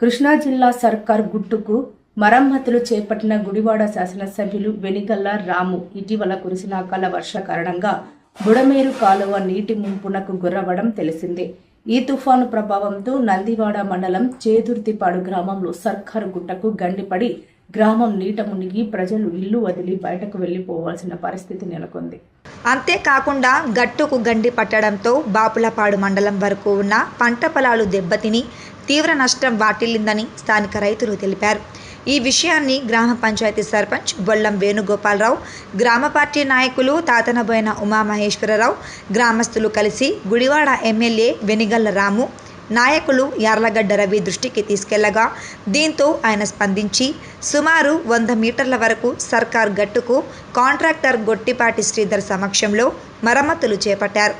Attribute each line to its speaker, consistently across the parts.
Speaker 1: కృష్ణా జిల్లా సర్కార్ గుట్టుకు మరమ్మతులు చేపట్టిన గుడివాడ శాసనసభ్యులు వెనిగల్ల రాము ఇటీవల కురిసిన అకాల వర్ష కారణంగా బుడమేరు కాలువ నీటి ముంపునకు గుర్రవడం తెలిసిందే. ఈ తుఫాను ప్రభావంతో నందివాడ మండలం చేదుర్తిపాడు గ్రామంలో సర్కారు గుట్టకు గండిపడి గ్రామం నీట మునిగి ప్రజలు ఇల్లు వదిలి బయటకు వెళ్ళిపోవాల్సిన పరిస్థితి నెలకొంది.
Speaker 2: అంతేకాకుండా గట్టుకు గండి పట్టడంతో బాపులపాడు మండలం వరకు ఉన్న పంట పొలాలు దెబ్బతిని తీవ్ర నష్టం వాటిల్లిందని స్థానిక రైతులు తెలిపారు. ఈ విషయాన్ని గ్రామ పంచాయతీ సర్పంచ్ బొల్లం వేణుగోపాలరావు గ్రామ పార్టీ నాయకులు తాతనబోయిన ఉమామహేశ్వరరావు గ్రామస్తులు కలిసి గుడివాడ ఎమ్మెల్యే వెనిగల్ల రాము నాయకులు యార్లగడ్డ రవి దృష్టికి తీసుకెళ్ళగా దీంతో ఆయన స్పందించి సుమారు వంద మీటర్ల వరకు సర్కార్ గట్టుకు కాంట్రాక్టర్ గొట్టిపాటి శ్రీధర్ సమక్షంలో మరమ్మతులు చేపట్టారు.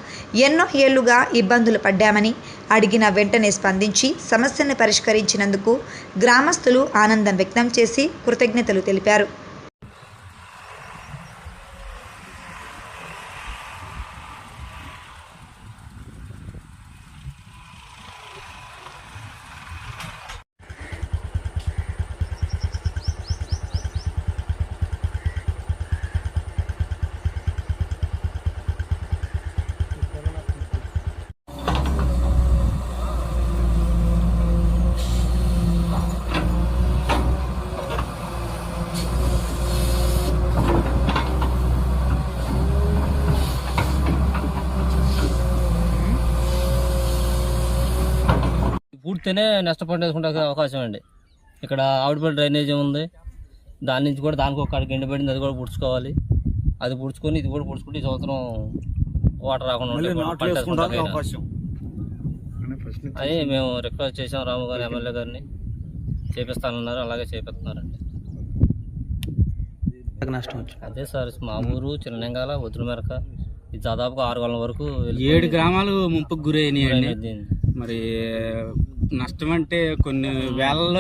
Speaker 2: ఎన్నో ఏళ్ళుగా ఇబ్బందులు పడ్డామని అడిగిన వెంటనే స్పందించి సమస్యను పరిష్కరించినందుకు గ్రామస్తులు ఆనందం వ్యక్తం చేసి కృతజ్ఞతలు తెలిపారు.
Speaker 3: పూర్తినే నష్టపడేసుకుంటే అవకాశం అండి. ఇక్కడ ఆవిడపల్లి డ్రైనేజ్ ఉంది. దాని నుంచి కూడా దానికి ఒక కాడికి ఎండిపోయింది అది కూడా పుడుచుకోవాలి. అది పుడుచుకొని ఇది కూడా పుడుచుకుంటే ఈ సంవత్సరం వాటర్ రాకుండా. అని మేము రిక్వెస్ట్ చేసాం రాము గారు ఎమ్మెల్యే గారిని. చేపిస్తానన్నారు. అలాగే చేపిస్తున్నారండి. అదే సార్ మా ఊరు చిన్నెంగాల వదిలిమెరక ఇది దాదాపుగా ఆరు గంటల వరకు
Speaker 4: ఏడు గ్రామాలు ముంపుకు
Speaker 3: వెళ్ళిపోయింది.
Speaker 4: మరి నష్టం అంటే కొన్ని వేల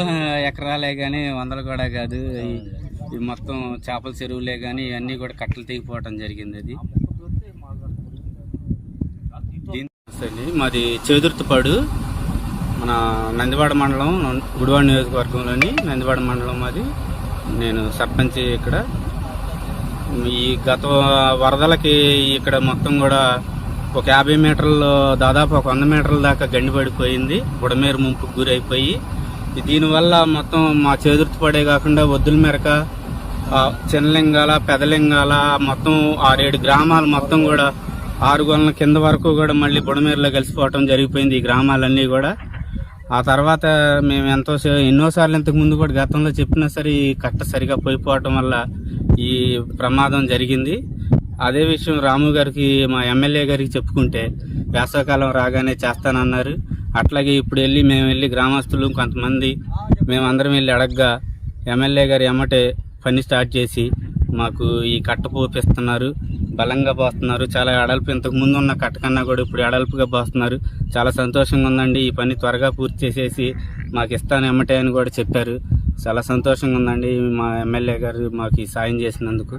Speaker 4: ఎకరాలే కానీ వందలు కూడా కాదు. ఈ- మొత్తం చేపల చెరువులే కానీ ఇవన్నీ కూడా కట్టలు తెగిపోవటం జరిగింది అది. దీని- అండి, మాది చేదుర్తిపాడు మన నందివాడ మండలం గుడివాడ నియోజకవర్గంలోని నందివాడ మండలం మాది. నేను సర్పంచ్ ఇక్కడ. ఈ గత వరదలకి ఇక్కడ మొత్తం కూడా ఒక యాభై మీటర్లు దాదాపు ఒక వంద మీటర్ల దాకా గండి పడిపోయింది. బుడమేరు ముంపుకు గురైపోయి. దీనివల్ల మొత్తం మా చేదుర్తిపడే కాకుండా వద్దుల మేరక చిన్నలింగాల పెదలింగాల మొత్తం ఆరేడు గ్రామాలు మొత్తం కూడా ఆరు గొల్లల కింద వరకు కూడా మళ్ళీ బుడమేరులో కలిసిపోవటం జరిగిపోయింది ఈ గ్రామాలన్నీ కూడా. ఆ తర్వాత మేము ఎంతో ఎన్నోసార్లు ఇంతకు ముందు కూడా గతంలో చెప్పినా సరే ఈ కట్ట సరిగా పోయిపోవటం వల్ల ఈ ప్రమాదం జరిగింది. అదే విషయం రాము గారికి మా ఎమ్మెల్యే గారికి చెప్పుకుంటే వేసవకాలం రాగానే చేస్తానన్నారు. అట్లాగే ఇప్పుడు వెళ్ళి మేము వెళ్ళి గ్రామస్తులు కొంతమంది మేమందరం వెళ్ళి అడగ్గా ఎమ్మెల్యే గారు ఎమ్మటే పని స్టార్ట్ చేసి మాకు ఈ కట్ట పోపిస్తున్నారు బలంగా పోస్తున్నారు. చాలా ఎడల్పు ఇంతకు ముందు ఉన్న కట్ట కన్నా కూడా ఇప్పుడు ఎడల్పుగా పోస్తున్నారు. చాలా సంతోషంగా ఉందండి. ఈ పని త్వరగా పూర్తి చేసేసి మాకు ఇస్తాను ఎమ్మటే అని కూడా చెప్పారు. చాలా సంతోషంగా ఉందండి మా ఎమ్మెల్యే గారు మాకు సాయం చేసినందుకు.